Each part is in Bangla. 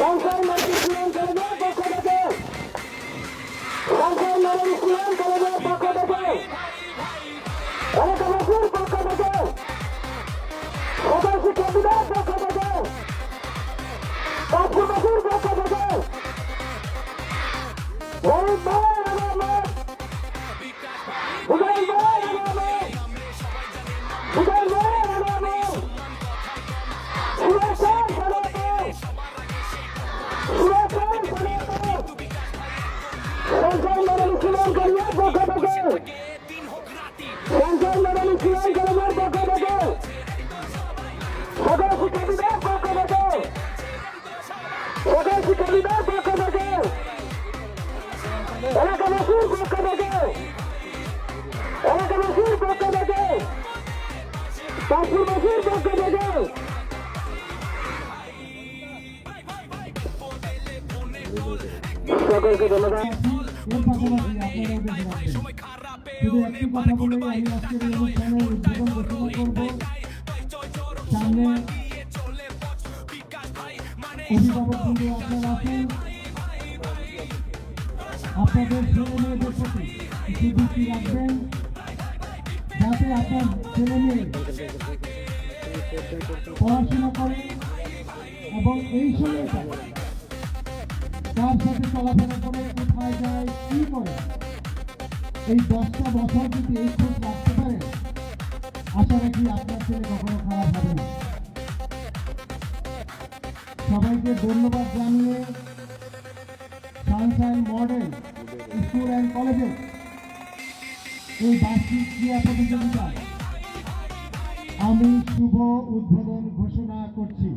সংসার কলেজের পক্ষ থেকে সংসার নদী ইসলাম কলেজের ঘোষণা করব সামনে অভিভাবক বন্ধু আপনারা আছেন আপনাদের ছেলে মেয়েদের প্রতি দৃষ্টি রাখবেন যাতে আপনার ছেলে মেয়ে পড়াশোনা করে এবং এই সময়টা এই দশটা বছর যদি এই খোঁজ রাখতে পারে, আশা রাখি আপনার ছেলে কখনো খারাপ হবে না। সবাইকে ধন্যবাদ জানিয়ে সানশাইন মডেল স্কুল অ্যান্ড কলেজে এই বার্ষিক ক্রীড়া প্রতিযোগিতা আমি শুভ উদ্বোধন ঘোষণা করছি।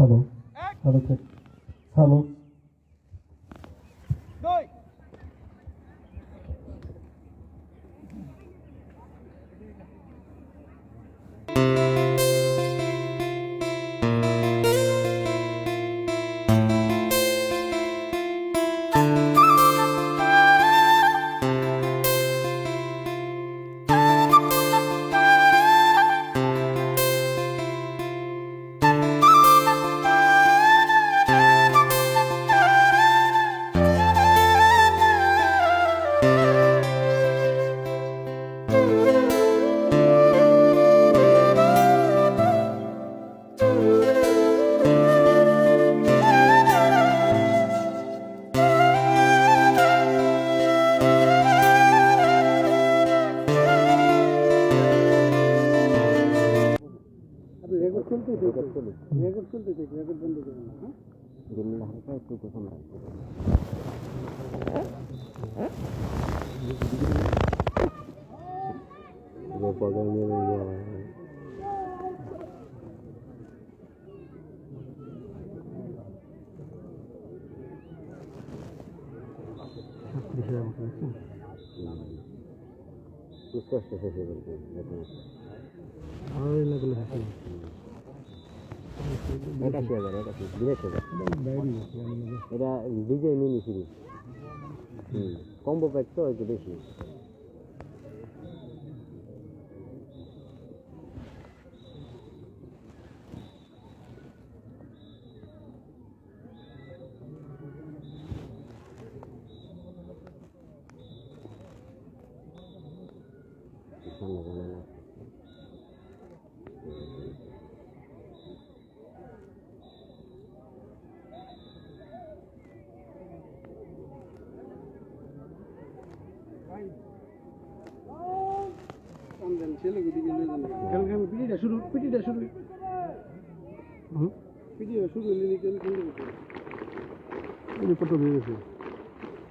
হ্যালো হ্যালো চেক হ্যালো কোথাও কষ্ট শেষ হয়ে গেল ভালোই লাগল একাশি হাজার একাশি বিরাশি হাজার এটা DJ mini series. Combo pack তো একটু বেশি। পিটিটা শুরু পিটিটা শুরু। পিটিটা শুরু হলে কেন কোন কত হয়ে গেছে।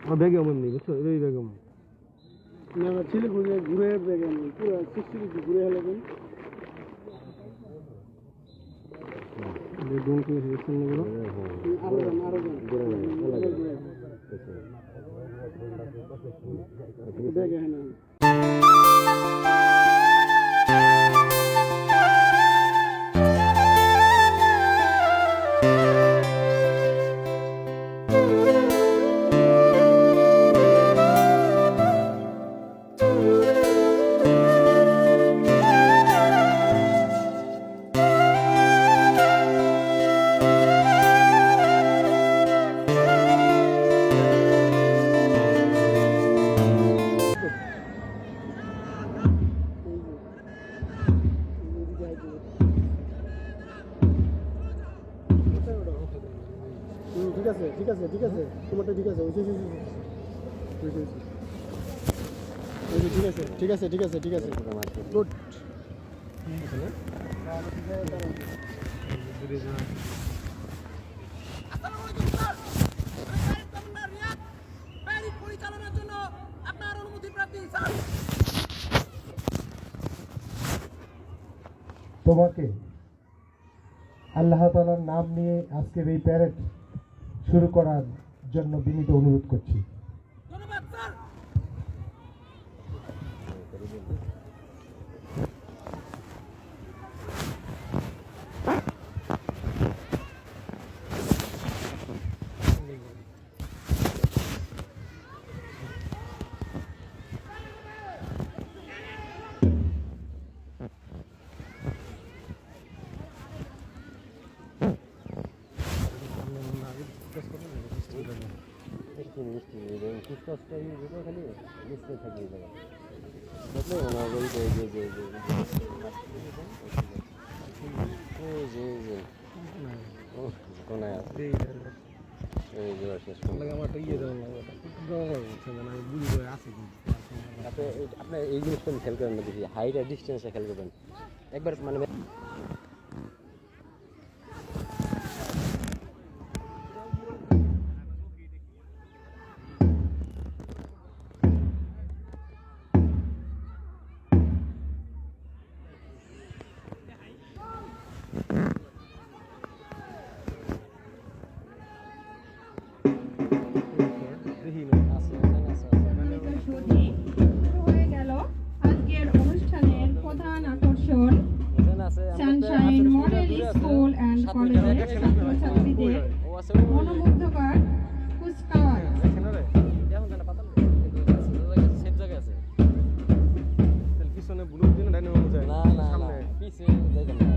আমার ব্যাগে আমার নেই বুঝছ? এই ব্যাগে আমার না আমার ছেলে ঘুরে ঘুরে ব্যাগে পুরো সিক্সটি ঘুরে হেলে কেন? ডোন করে সিলেকশন নেব আরও আরও ঠিক আছে ঠিক আছে ঠিক আছে। তোমারটা ঠিক আছে ঠিক আছে ঠিক আছে ঠিক আছে ঠিক আছে। গুড পরিচালনার জন্য তোমাকে আল্লাহ নাম নিয়ে আজকের এই প্যারেড শুরু করার জন্য বিনীত অনুরোধ করছি ধন্যবাদ স্যার মিষ্টি মিষ্টি এবং ইয়ে খালি থাকে এই জায়গায় দেখলে মনে হবে যে যে যে যে। ওই যে। ওই যে কোনায় আছে। এই যে শেষ আমার ইয়ে দেওয়া লাগবে আমি বুঝি করে আছে আপনি এই- আপনার এই জিনিসটা খেয়াল করেন না দেখি হাইট আর ডিস্টেন্সটা খেয়াল করবেন। একবার মানে আসর সানশাইন মডেল স্কুল অ্যান্ড কলেজের ছাত্রছাত্রীদের মনোমুগ্ধকর কুচকাওয়াজ। পিছনে ব্লু দিন ডাইনামো যায়। না না পিছনে যায় না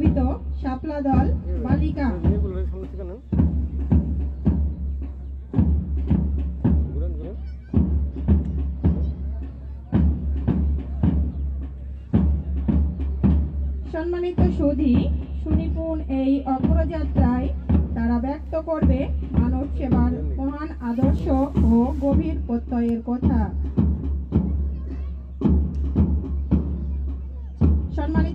পতাকা শাপলা দল বালিকা। সম্মানিত সুধী, সুনিপুণ এই অগ্রযাত্রায় তারা ব্যক্ত করবে মানব সেবার মহান আদর্শ ও গভীর প্রত্যয়ের কথা।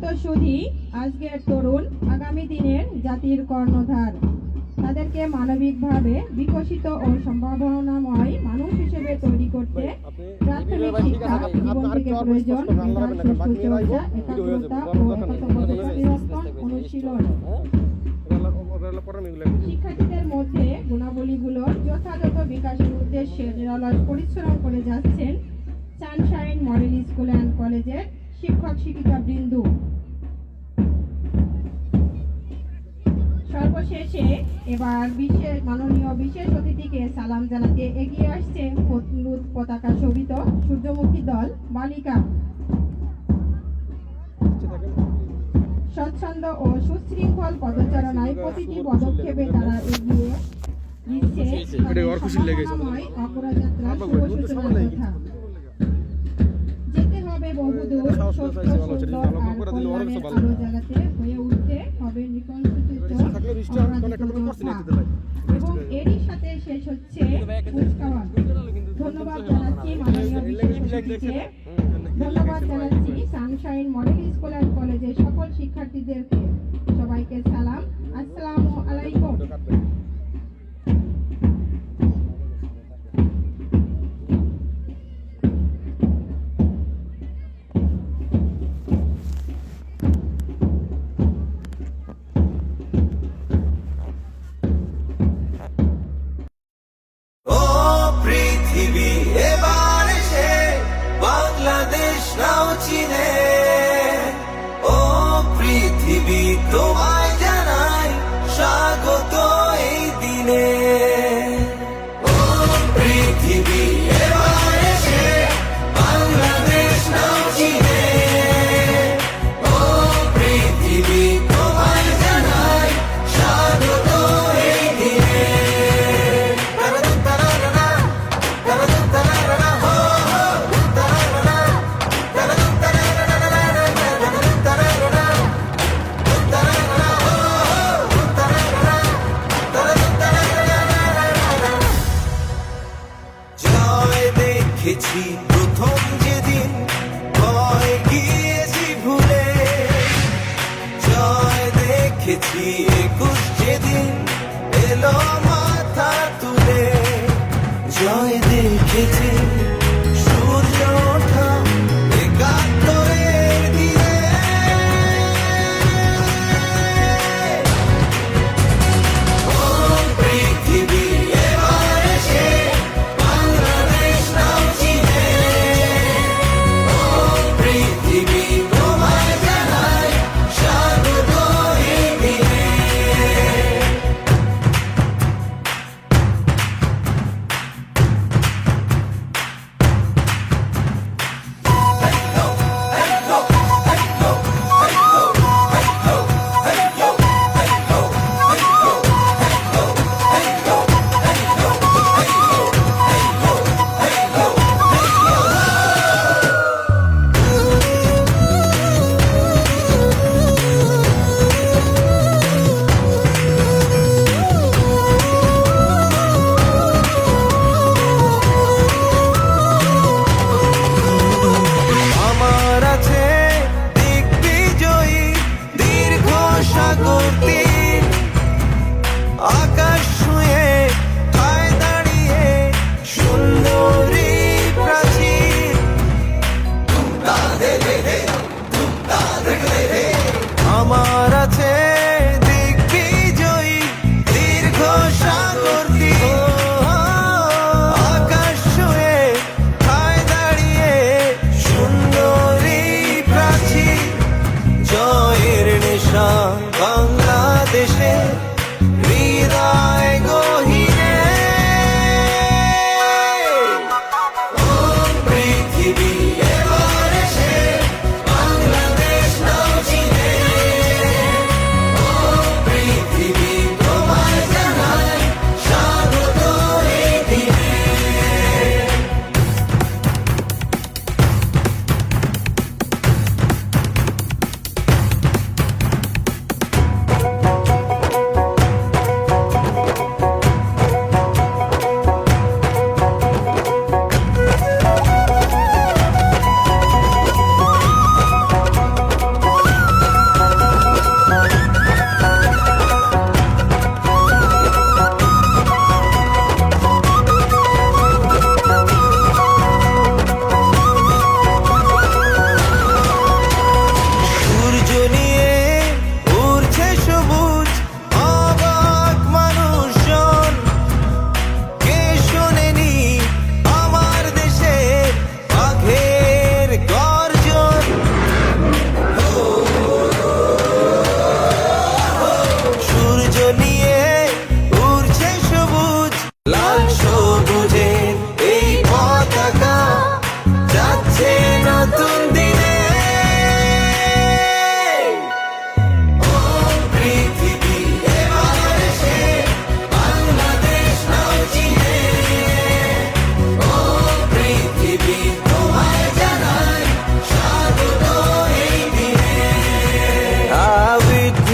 সম্মানিত আজকের তরুণ আগামী দিনের জাতির কর্ণধার। তাদেরকে মানবিকভাবে বিকশিত ও সম্ভাবনাময় মানুষ হিসেবে তৈরি করতে প্রাথমিক শিক্ষা জীবন থেকে প্রয়োজন মেধার একাগ্রতা ও একতাবদ্ধ অনুশীলন। শিক্ষার্থীদের মধ্যে গুণাবলীগুলোর যথাযথ বিকাশের উদ্দেশ্যে নিরলস পরিশ্রম করে যাচ্ছেন সানশাইন মডেল স্কুল অ্যান্ড কলেজের শিক্ষক শিক্ষিকা বৃন্দু সর্বশেষে এবার বিশেষ মাননীয় বিশেষ অতিথিকে সালাম জানাতে এগিয়ে আসছে হলুদ পতাকা শোভিত সূর্যমুখী দল বালিকা স্বচ্ছন্দ ও সুশৃঙ্খল পদচারণায় প্রতিটি পদক্ষেপে তারা এগিয়ে দিচ্ছে অগ্রযাত্রার শুভ সূচনার কথা হয়ে উঠতে হবে নিকঞ্চিত এবং এরই সাথে শেষ হচ্ছে ধন্যবাদ জানাচ্ছি ধন্যবাদ জানাচ্ছি সানশাইন মডেল স্কুল অ্যান্ড কলেজের সকল শিক্ষার্থীদেরকে সবাইকে সালাম আসসালামু আলাইকুম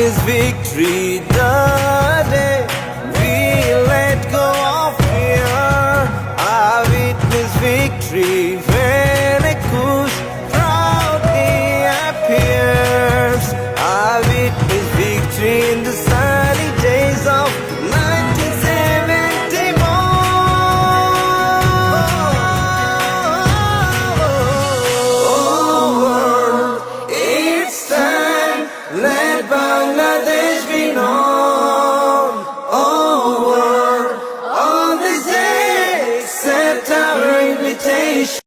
his victory the day we let go of fear. I witness victory.